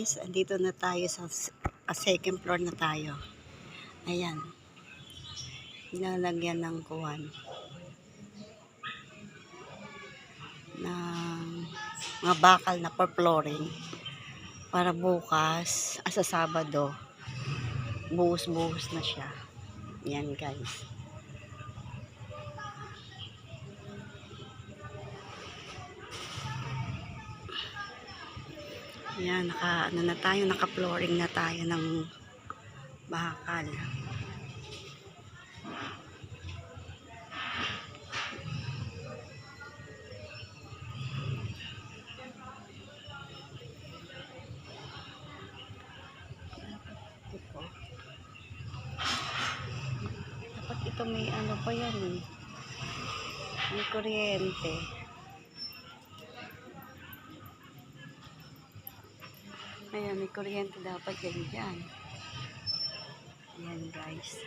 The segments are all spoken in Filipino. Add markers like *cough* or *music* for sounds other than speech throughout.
guys, andito na tayo sa ah, second floor na tayo. Ayan. Nilalagyan ng kuwan. ng mga bakal na for flooring para bukas, ah, sa Sabado, buhos-buhos na siya. Yan guys. Yan, naka, ano na tayo, naka-flooring na tayo ng bakal. Dapat ito may ano pa yan eh. May kuryente. Ayan, may kuryente dapat yan dyan. Ayan guys.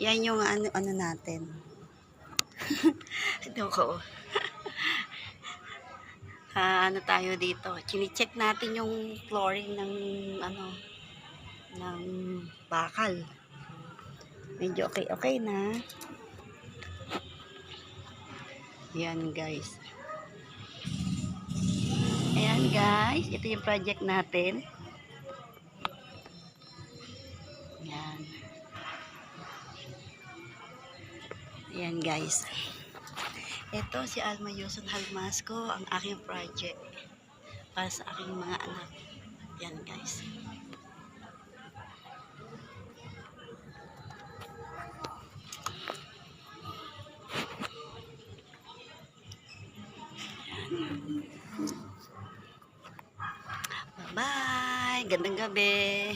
Yan yung ano, ano natin. *laughs* Ito ko. *laughs* Ah, ano tayo dito? Chine-check natin yung flooring ng ano ng bakal. Medyo okay okay na. Yan guys. Ayan guys, ito yung project natin. Yan. Ayan guys. Ito si Alma Yuson Halmasco, ang aking project para sa aking mga anak. Yan guys. Bye-bye. Gandang gabi.